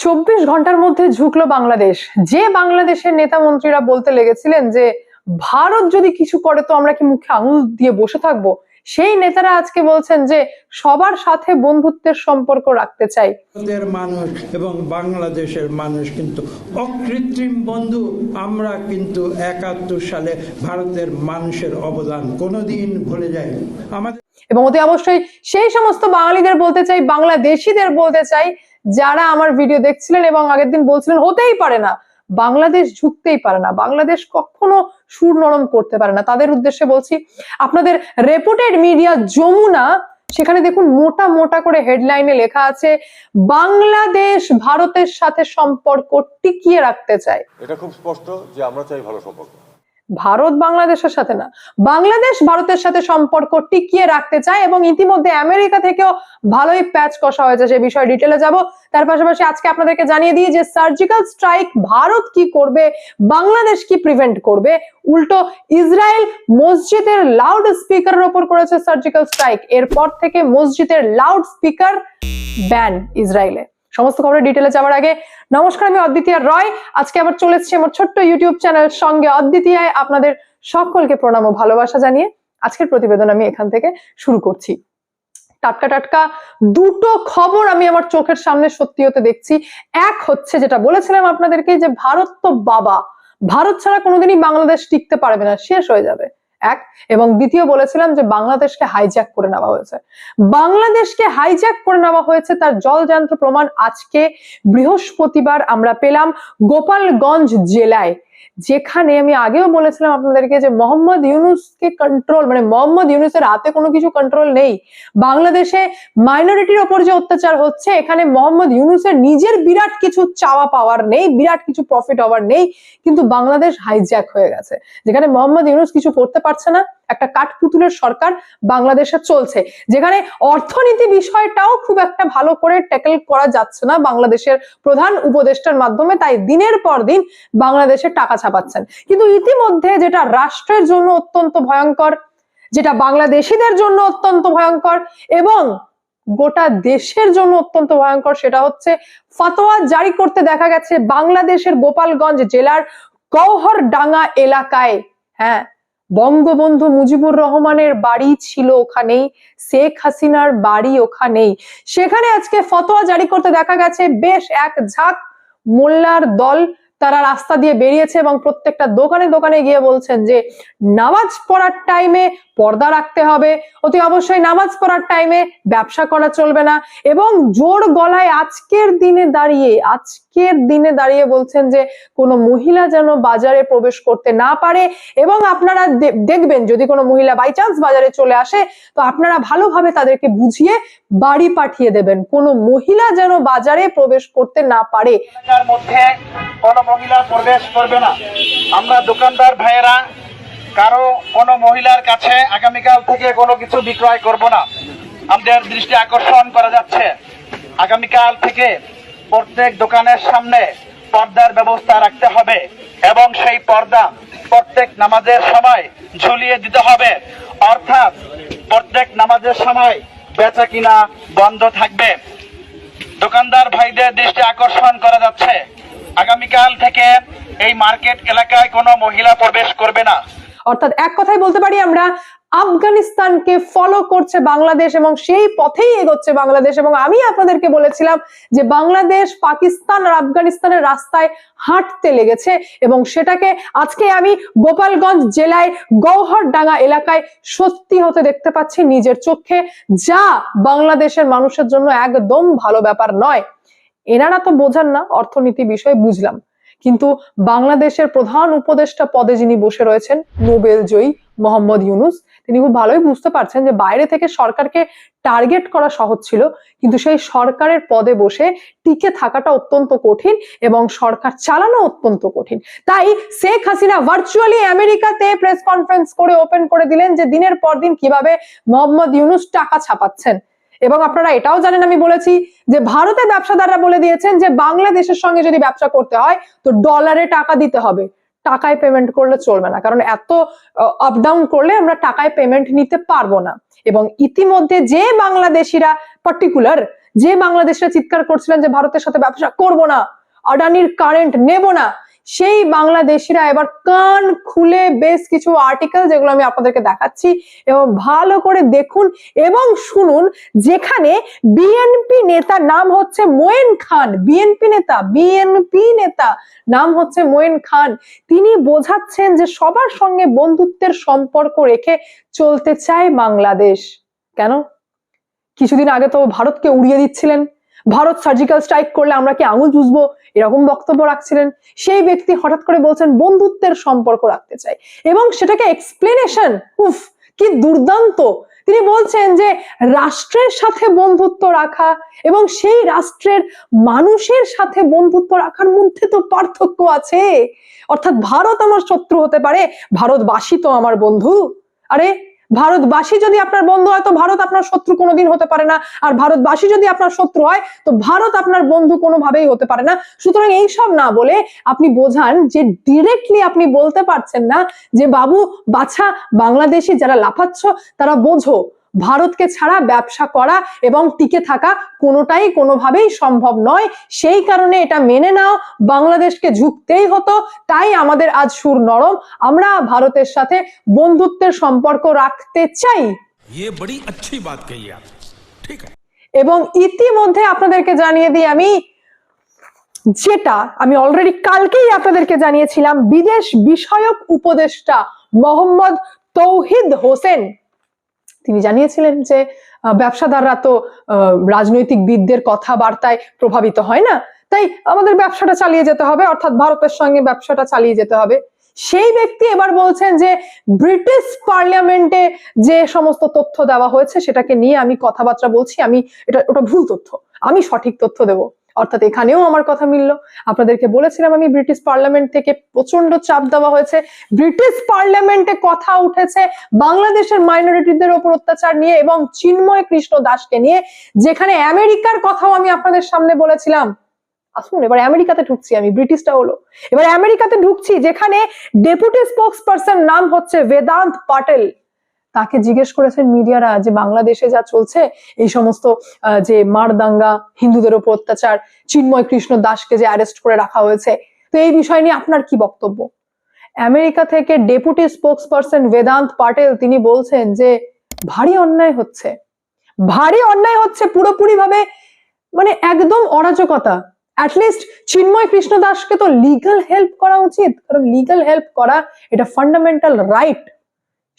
চব্বিশ ঘণ্টার মধ্যে ঝুঁকলো বাংলাদেশ। যে বাংলাদেশের নেতা মন্ত্রীরা বলতে লেগেছিলেন যে ভারত যদি কিছু করে তো আমরা কি মুখে আঙুল দিয়ে বসে থাকব? সেই নেতারা আজকে বলছেন যে সবার সাথে বন্ধুত্বের সম্পর্ক রাখতে চাই। মানুষ এবং বাংলাদেশের মানুষ কিন্তু অকৃত্রিম বন্ধু। আমরা কিন্তু একাত্তর সালে ভারতের মানুষের অবদান কোনোদিন ভুলে যাই আমাদের এবং অতি অবশ্যই সেই সমস্ত বাঙালিদের বলতে চাই বাংলাদেশিদের বলতে চাই যারা আমার ভিডিও দেখছিলেন এবং আগের দিন বলছিলেন, হতেই পারে না। বাংলাদেশ ঝুঁকতেই পারে না। বাংলাদেশ কখনো সুর নরম করতে পারে না। তাদের উদ্দেশ্যে বলছি, আপনাদের রেপুটেড মিডিয়া যমুনা, সেখানে দেখুন মোটা মোটা করে হেডলাইনে লেখা আছে, বাংলাদেশ ভারতের সাথে সম্পর্ক টিকিয়ে রাখতে চায়। এটা খুব স্পষ্ট যে আমরা চাই ভালো সম্পর্ক। ভারত বাংলাদেশের সাথে না, বাংলাদেশ ভারতের সাথে সম্পর্ক টিকিয়ে রাখতে চায় এবং ইতিমধ্যে আমেরিকা থেকেও ভালোই প্যাচ কষা হয়েছে সে বিষয়ে ডিটেলে যাব। তার পাশাপাশি আজকে আপনাদেরকে জানিয়ে দিই যে সার্জিক্যাল স্ট্রাইক ভারত কি করবে, বাংলাদেশ কি প্রিভেন্ট করবে, উল্টো ইসরায়েল মসজিদের লাউড স্পিকারের ওপর করেছে সার্জিক্যাল স্ট্রাইক এরপর থেকে মসজিদের লাউড স্পিকার ব্যান ইসরায়েলে। সমস্ত খবরের ডিটেলে যাওয়ার আগে নমস্কার, আমি অদ্বিতীয় রয়। আজকে আবার চলে এসেছি আমার ছোট্ট ইউটিউব চ্যানেল সঙ্গে অদ্বিতীয়ায় আপনাদের সকলকে প্রণাম ও ভালোবাসা জানিয়ে আজকের প্রতিবেদন আমি এখান থেকে শুরু করছি। টাটকা টাটকা দুটো খবর আমি আমার চোখের সামনে সত্যি হতে দেখছি। এক হচ্ছে যেটা বলেছিলাম আপনাদেরকে যে ভারত তো বাবা, ভারত ছাড়া কোনোদিনই বাংলাদেশ টিকতে পারবে না, শেষ হয়ে যাবে। এক, এবং দ্বিতীয় বলেছিলাম যে বাংলাদেশকে হাইজ্যাক করে নেওয়া হয়েছে। বাংলাদেশকে হাইজ্যাক করে নেওয়া হয়েছে, তার জলযন্ত্র প্রমাণ আজকে বৃহস্পতিবার আমরা পেলাম গোপালগঞ্জ জেলায়। যেখানে আমি আগেও বলেছিলাম আপনাদেরকে যে মোহাম্মদ ইউনুসকে কন্ট্রোল মানে মোহাম্মদ ইউনুসের হাতে কোনো কিছু কন্ট্রোল নেই। বাংলাদেশে মাইনরিটির ওপর যে অত্যাচার হচ্ছে, এখানে মোহাম্মদ ইউনুসের নিজের বিরাট কিছু চাওয়া পাওয়ার নেই, বিরাট কিছু প্রফিট হওয়ার নেই, কিন্তু বাংলাদেশ হাইজ্যাক হয়ে গেছে। যেখানে মোহাম্মদ ইউনুস কিছু করতে পারছে না একটা কাঠপুতুলের সরকার বাংলাদেশে চলছে। যেখানে অর্থনীতি বিষয়টাও খুব একটা ভালো করে ট্যাকেল করা যাচ্ছে না বাংলাদেশের প্রধান উপদেষ্টার মাধ্যমে, তাই দিনের পর দিন বাংলাদেশে টাকা ছাপাচ্ছেন। কিন্তু ইতিমধ্যে যেটা রাষ্ট্রের জন্য অত্যন্ত ভয়ঙ্কর, যেটা বাংলাদেশিদের জন্য অত্যন্ত ভয়ঙ্কর এবং গোটা দেশের জন্য অত্যন্ত ভয়ঙ্কর সেটা হচ্ছে ফতোয়া জারি করতে দেখা গেছে বাংলাদেশের গোপালগঞ্জ জেলার গৌহরডাঙ্গা এলাকায়। হ্যাঁ বঙ্গবন্ধু মুজিবুর রহমানের বাড়ি ছিল ওখানেই, শেখ হাসিনার বাড়ি ওখানেই। সেখানে আজকে ফতোয়া জারি করতে দেখা গেছে, বেশ এক ঝাঁক মোল্লার দল তারা রাস্তা দিয়ে বেরিয়েছে এবং প্রত্যেকটা দোকানে দোকানে গিয়ে বলছেন যে, নামাজ পড়ার টাইমে পর্দা রাখতে হবে। অতি অবশ্যই নামাজ পড়ার টাইমে ব্যবসা করা চলবে না। এবং জোর গলায় আজকের দিনে দাঁড়িয়ে, আজকের দিনে দাঁড়িয়ে বলছেন যে, কোনো মহিলা যেন বাজারে প্রবেশ করতে না পারে। এবং আপনারা দেখবেন যদি কোনো মহিলা বাই চান্স বাজারে চলে আসে, তো আপনারা ভালোভাবে তাদেরকে বুঝিয়ে বাড়ি পাঠিয়ে দেবেন। কোনো মহিলা যেন বাজারে প্রবেশ করতে না পারে। মধ্যে কোনো মহিলা প্রবেশ করবে না। আমরা দোকানদার ভাইয়েরা কারও কোনো মহিলার কাছে আগামীকাল থেকে কোনো কিছু বিক্রয় করব না। আমাদের দৃষ্টি আকর্ষণ করা যাচ্ছে। আগামীকাল থেকে প্রত্যেক দোকানের সামনে পর্দার ব্যবস্থা রাখতে হবে এবং সেই পর্দা প্রত্যেক নামাজের সময় ঝুলিয়ে দিতে হবে। অর্থাৎ প্রত্যেক নামাজের সময় বেচা কিনা বন্ধ থাকবে। দোকানদার ভাইদের দৃষ্টি আকর্ষণ করা যাচ্ছে। আগামীকাল থেকে এই মার্কেট এলাকায় কোনো মহিলা প্রবেশ করবে না। অর্থাৎ এক কথায় বলতে পারি আমরা, আফগানিস্তানকে ফলো করছে বাংলাদেশ এবং সেই পথেই এগোচ্ছে বাংলাদেশ। এবং আমি আপনাদেরকে বলেছিলাম যে বাংলাদেশ, পাকিস্তান আর আফগানিস্তানের রাস্তায় হাঁটতে লেগেছে এবং সেটাকে আজকে আমি গোপালগঞ্জ জেলায় গৌহরডাঙ্গা এলাকায় সত্যি হতে দেখতে পাচ্ছি নিজের চোখে, যা বাংলাদেশের মানুষের জন্য একদম ভালো ব্যাপার নয়। এনারা তো বোঝান না অর্থনীতি বিষয়ে, বুঝলাম। কিন্তু বাংলাদেশের প্রধান উপদেষ্টা পদে যিনি বসে রয়েছেন, নোবেল জয়ী মোহাম্মদ ইউনুস, তিনি খুব ভালোই বুঝতে পারছেন যে বাইরে থেকে সরকারকে টার্গেট করা সহজ ছিল, কিন্তু সেই সরকারের পদে বসে টিকে থাকাটা অত্যন্ত কঠিন এবং সরকার চালানো অত্যন্ত কঠিন। তাই শেখ হাসিনা ভার্চুয়ালি আমেরিকাতে প্রেস কনফারেন্স করে ওপেন করে দিলেন যে দিনের পর দিন কীভাবে মোহাম্মদ ইউনুস টাকা ছাপাচ্ছেন। এবং আপনারা এটাও জানেন, আমি বলেছি যে ভারতের ব্যবসাদাররা বলে দিয়েছেন যে বাংলাদেশের সঙ্গে যদি ব্যবসা করতে হয়, তো ডলারে টাকা দিতে হবে। টাকায় পেমেন্ট করলে চলবে না। কারণ এত আপ ডাউন করলে আমরা টাকায় পেমেন্ট নিতে পারব না। এবং ইতিমধ্যে যে বাংলাদেশিরা পার্টিকুলার যে বাংলাদেশরা চিৎকার করছিলেন যে ভারতের সাথে ব্যবসা করব না আডানির কারেন্ট নেব না সেই বাংলাদেশিরা এবার কান খুলে বেশ কিছু আর্টিকেল যেগুলো আমি আপনাদেরকে দেখাচ্ছি, এবং ভালো করে দেখুন এবং শুনুন যেখানে বিএনপি নেতা নাম হচ্ছে মোয়েন খান বিএনপি নেতা বিএনপি নেতা নাম হচ্ছে মোয়েন খান তিনি বোঝাচ্ছেন যে সবার সঙ্গে বন্ধুত্বের সম্পর্ক রেখে চলতে চায় বাংলাদেশ। কেন? কিছুদিন আগে তো ভারতকে উড়িয়ে দিচ্ছিলেন। ভারত সার্জিক্যাল স্ট্রাইক করলে আমরা কি আঙুল চুষবো? এরকম বক্তব্য রাখছিলেন, সেই ব্যক্তি হঠাৎ করে বলছেন, বন্ধুত্বের সম্পর্ক রাখতে চাই। এবং সেটাকে এক্সপ্লেনেশন উফ, কি দুর্দান্ত। তিনি বলছেন যে, রাষ্ট্রের সাথে বন্ধুত্ব রাখা এবং সেই রাষ্ট্রের মানুষের সাথে বন্ধুত্ব রাখার মধ্যে তো পার্থক্য আছে। অর্থাৎ ভারত আমার শত্রু হতে পারে, ভারতবাসী তো আমার বন্ধু। আরে ভারতবাসী যদি আপনার বন্ধু হয়, তো ভারত আপনার শত্রু কোনোদিন হতে পারে না। আর ভারতবাসী যদি আপনার শত্রু হয়, তো ভারত আপনার বন্ধু কোনোভাবেই হতে পারে না। সুতরাং এইসব না বলে আপনি বোঝান যে ডিরেক্টলি আপনি বলতে পারছেন না যে, বাবু, বাছা, বাংলাদেশি যারা লাফাচ্ছ, তারা বোঝো। ভারতকে ছাড়া ব্যবসা করা এবং টিকে থাকা কোনোটাই কোনোভাবেই সম্ভব নয় সেই কারণে এটা মেনে নাও বাংলাদেশকে ঝুঁকতেই হতো তাই আমাদের আজ সুর নরম আমরা ভারতের সাথে বন্ধুত্বের সম্পর্ক রাখতে চাই ये बड़ी अच्छी बात कही आप ठीक है এবং ইতিমধ্যে আপনাদেরকে জানিয়ে দিই আমি যেটা আমি অলরেডি কালকেই আপনাদেরকে জানিয়েছিলাম বিদেশ বিষয়ক উপদেষ্টা মোহাম্মদ তৌহিদ হোসেন তিনি জানিয়েছিলেন যে ব্যবসাদাররা তো রাজনৈতিক বিদদের কথাবার্তায় প্রভাবিত হয় না। তাই আমাদের ব্যবসাটা চালিয়ে যেতে হবে, অর্থাৎ ভারতের সঙ্গে ব্যবসাটা চালিয়ে যেতে হবে। সেই ব্যক্তি এবার বলছেন যে, ব্রিটিশ পার্লামেন্টে যে সমস্ত তথ্য দেওয়া হয়েছে, সেটাকে নিয়ে আমি কথাবার্তা বলছি, আমি এটা, ওটা ভুল তথ্য। আমি সঠিক তথ্য দেব। অর্থাৎ এখানেও আমার কথা মিলল। আপনাদেরকে বলেছিলাম আমি ব্রিটিশ পার্লামেন্ট থেকে প্রচণ্ড চাপ দেওয়া হয়েছে। ব্রিটিশ পার্লামেন্টে কথা উঠেছে বাংলাদেশের মাইনরিটিদের ওপর অত্যাচার নিয়ে এবং চিন্ময় কৃষ্ণ দাসকে নিয়ে, যেখানে আমেরিকার কথাও আমি আপনাদের সামনে বলেছিলাম। আসুন, এবার আমেরিকাতে ঢুকছি আমি ব্রিটিশটা হলো। এবার আমেরিকাতে ঢুকছি, যেখানে ডেপুটি স্পোক্স পার্সন নাম হচ্ছে বেদান্ত পাটেল। তাকে জিজ্ঞেস করেছেন মিডিয়ারা যে বাংলাদেশে যা চলছে, এই সমস্ত যে মারদাঙ্গা, হিন্দুদের উপর অত্যাচার, চিন্ময় কৃষ্ণ দাসকে যে অ্যারেস্ট করে রাখা হয়েছে, তো এই বিষয় নিয়ে আপনার কি বক্তব্য? আমেরিকা থেকে deputy spokesperson Vedant Patel তিনি বলছেন যে, ভারী অন্যায় হচ্ছে। ভারী অন্যায় হচ্ছে পুরোপুরি ভাবে মানে একদম অরাজকতা। অ্যাটলিস্ট চিন্ময় কৃষ্ণ দাসকে তো লিগাল হেল্প করা উচিত, কারণ লিগাল হেল্প করা এটা ফান্ডামেন্টাল রাইট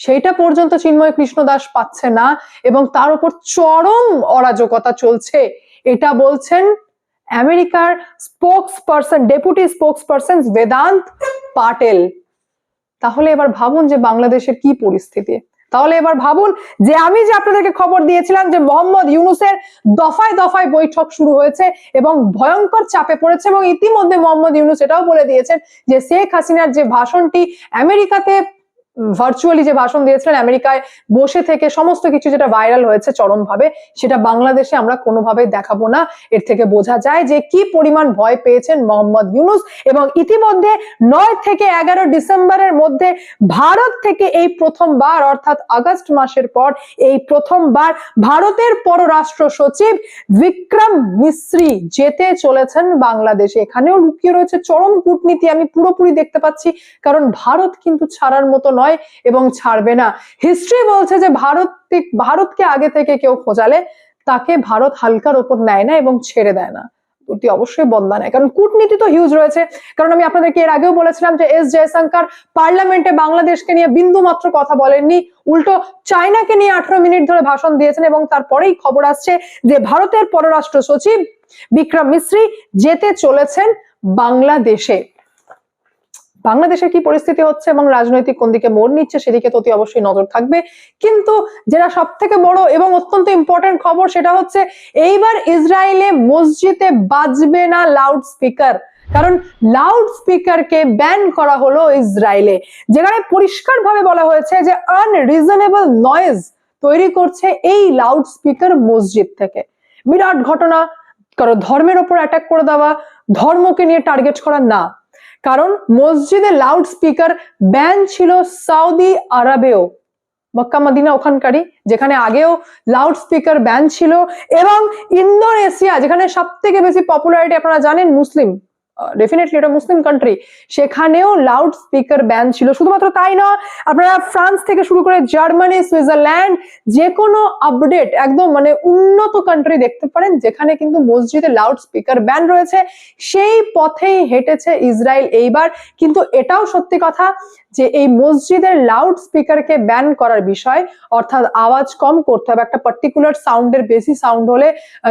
সেইটা পর্যন্ত চিন্ময় কৃষ্ণ দাস পাচ্ছে না এবং তার উপর চরম অরাজকতা চলছে। এটা বলছেন আমেরিকার spokesperson deputy spokesperson Vedant Patel. তাহলে এবার ভাবুন যে বাংলাদেশের কি পরিস্থিতি। তাহলে এবার ভাবুন যে আমি যে আপনাদেরকে খবর দিয়েছিলাম যে মোহাম্মদ ইউনুসের দফায় দফায় বৈঠক শুরু হয়েছে এবং ভয়ঙ্কর চাপে পড়েছে এবং ইতিমধ্যে মোহাম্মদ ইউনুস এটাও বলে দিয়েছেন যে শেখ হাসিনার যে ভাষণটি আমেরিকাতে ভার্চুয়ালি যে ভাষণ দিয়েছিলেন, আমেরিকায় বসে থেকে সমস্ত কিছু যেটা ভাইরাল হয়েছে চরম ভাবে সেটা বাংলাদেশে আমরা কোনোভাবে দেখাবো না। এর থেকে বোঝা যায় যে কি পরিমাণ ভয় পেয়েছেন মোহাম্মদ ইউনুস এবং ইতিমধ্যে নয় থেকে এগারো ডিসেম্বরের মধ্যে ভারত থেকে এই প্রথমবার, অর্থাৎ আগস্ট মাসের পর এই প্রথমবার ভারতের পররাষ্ট্র সচিব বিক্রম মিশ্রি যেতে চলেছেন বাংলাদেশে। এখানেও লুকিয়ে রয়েছে চরম কূটনীতি, আমি পুরোপুরি দেখতে পাচ্ছি, কারণ ভারত কিন্তু ছাড়ার মতো নয় এবং ছাড়বে না। হিস্ট্রি বলছে যে ভারত ভারতকে আগে থেকে কেউ খোঁজালে তাকে ভারত হালকার ওপর নেয় না এবং ছেড়ে দেয় না। অতি অবশ্যই বদলা নেয়। কারণ কূটনীতি তো হিউজ রয়েছে। কারণ আমি আপনাদেরকে এর আগেও বলেছিলাম যে এস জয়শঙ্কর পার্লামেন্টে বাংলাদেশকে নিয়ে বিন্দু মাত্র কথা বলেননি। উল্টো চায়নাকে নিয়ে আঠারো মিনিট ধরে ভাষণ দিয়েছেন এবং তারপরেই খবর আসছে যে ভারতের পররাষ্ট্র সচিব বিক্রম মিশ্রি যেতে চলেছেন বাংলাদেশে। বাংলাদেশের কি পরিস্থিতি হচ্ছে এবং রাজনৈতিক কোন দিকে মোড় নিচ্ছে সেদিকে তো অতি অবশ্যই নজর থাকবে। কিন্তু যেটা সব থেকে বড় এবং অত্যন্ত ইম্পর্টেন্ট খবর সেটা হচ্ছে এইবার ইসরায়েলে মসজিদে বাজবে না লাউড স্পিকার কারণ লাউড স্পিকারকে ব্যান করা হলো ইসরায়েলে। যেখানে পরিষ্কারভাবে বলা হয়েছে যে আনরিজনেবল নয়েজ তৈরি করছে এই লাউড স্পিকার মসজিদ থেকে। বিরাট ঘটনা, কারও ধর্মের ওপর অ্যাটাক করে দেওয়া, ধর্মকে নিয়ে টার্গেট করা না। কারণ মসজিদে লাউড স্পিকার ব্যান ছিল সৌদি আরবেও মক্কা মদিনা ওখানকারই, যেখানে আগেও লাউড স্পিকার ব্যান ছিল এবং ইন্দোনেশিয়া, যেখানে সব থেকে বেশি পপুলারিটি আপনারা জানেন, মুসলিম। ডেফিনেটলি এটা মুসলিম কান্ট্রি সেখানেও লাউড স্পিকার ব্যান ছিল। শুধুমাত্র তাই নয়, আপনারা ফ্রান্স থেকে শুরু করে জার্মানি, সুইজারল্যান্ড যে কোনো আপডেট একদম মানে উন্নত কান্ট্রি দেখতে পারেন, যেখানে কিন্তু মসজিদে লাউড স্পিকার ব্যান রয়েছে। সেই পথেই হেঁটেছে ইসরায়েল এইবার। কিন্তু এটাও সত্যি কথা যে এই মসজিদের লাউড স্পিকারকে ব্যান করার বিষয়, অর্থাৎ আওয়াজ কম করতে হবে, একটা পার্টিকুলার সাউন্ডের বেশি সাউন্ড হলে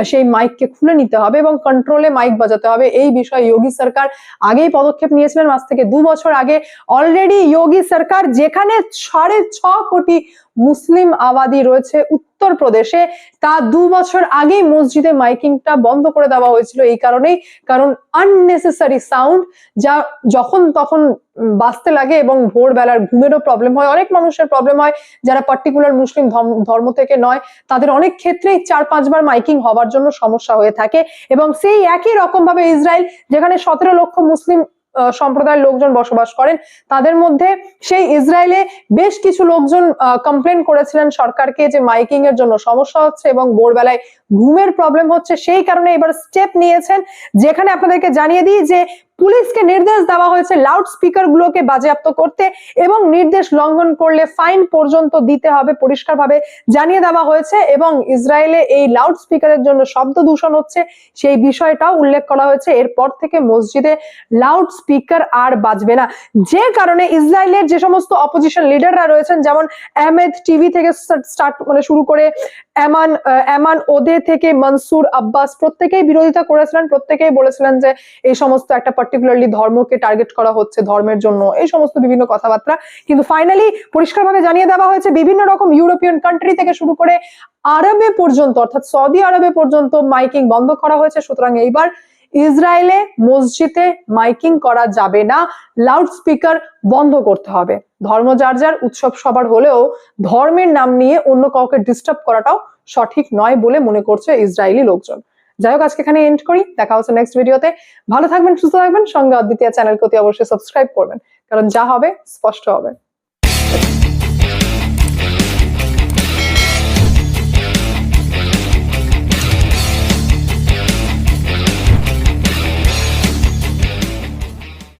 সেই মাইককে খুলে নিতে হবে এবং কন্ট্রোলে মাইক বাজাতে হবে। এই বিষয়ে যোগী সরকার আগেই পদক্ষেপ নিয়েছিলেন। আজ থেকে দু বছর আগে অলরেডি যোগী সরকার যেখানে সাড়ে ছ কোটি মুসলিম আবাদি রয়েছে উত্তরপ্রদেশে। তা দু বছর আগেই মসজিদে মাইকিংটা বন্ধ করে দেওয়া হয়েছিল এই কারণেই, কারণ আননেসেসারি সাউন্ড যা যখন তখন বাঁচতে লাগে এবং ভোরবেলার ঘুমেরও প্রবলেম হয়। অনেক মানুষের প্রবলেম হয় যারা পার্টিকুলার মুসলিম ধর্ম- থেকে নয়, তাদের অনেক ক্ষেত্রেই চার, পাঁচবার মাইকিং হওয়ার জন্য সমস্যা হয়ে থাকে। এবং সেই একই রকম ভাবে ইসরায়েল, যেখানে সতেরো লক্ষ মুসলিম সম্প্রদায়ের লোকজন বসবাস করেন। তাদের মধ্যে সেই ইসরায়েলে বেশ কিছু লোকজন কমপ্লেন করেছিলেন সরকারকে যে মাইকিং এর জন্য সমস্যা হচ্ছে এবং ভোরবেলায় ঘুমের প্রবলেম হচ্ছে, সেই কারণে এবার স্টেপ নিয়েছেন, যেখানে আপনাদেরকে জানিয়ে দিই যে পুলিশকে নির্দেশ দেওয়া হয়েছে লাউড স্পিকার গুলোকে বাজেয়াপ্ত করতে এবং নির্দেশ লঙ্ঘন করলে ফাইন পর্যন্ত দিতে হবে পরিষ্কারভাবে জানিয়ে দেওয়া হয়েছে এবং ইসরায়েলে এই লাউড স্পিকারের জন্য শব্দ দূষণ হচ্ছে, সেই বিষয়টাও উল্লেখ করা হয়েছে। এরপর থেকে মসজিদে লাউড স্পিকার আর বাজবে না। যে কারণে ইসরায়েলের যে সমস্ত অপোজিশন লিডাররা রয়েছেন, যেমন আহমেদ টিভি থেকে স্টার্ট মানে শুরু করে এমান এমান ওদে থেকে মনসুর আব্বাস প্রত্যেকেই বিরোধিতা করেছিলেন, প্রত্যেকেই বলেছিলেন যে এই সমস্ত একটা পার্টিকুলারলি ধর্মকে টার্গেট করা হচ্ছে ধর্মের জন্য, এই সমস্ত বিভিন্ন কথাবার্তা। কিন্তু ফাইনালি পরিষ্কারভাবে জানিয়ে দেওয়া হয়েছে, বিভিন্ন রকম ইউরোপিয়ান কান্ট্রি থেকে শুরু করে আরবে পর্যন্ত, অর্থাৎ সৌদি আরবে পর্যন্ত মাইকিং বন্ধ করা হয়েছে। সুতরাং এইবার ইসরায়েলে মসজিদে মাইকিং করা যাবে না লাউড স্পিকার বন্ধ করতে হবে। ধর্ম যার যার উৎসব সবার হলেও ধর্মের নাম নিয়ে অন্য কাউকে ডিস্টার্ব করাটাও সঠিক নয় বলে মনে করছে ইসরায়েলি লোকজন। যাই হোক, আজকে এখানে এন্ড করি। দেখা হচ্ছে নেক্সট ভিডিওতে ভালো থাকবেন, সুস্থ থাকবেন। সঙ্গে অদ্বিতীয় চ্যানেলকে অতি অবশ্যই সাবস্ক্রাইব করবেন। কারণ যা হবে, স্পষ্ট হবে।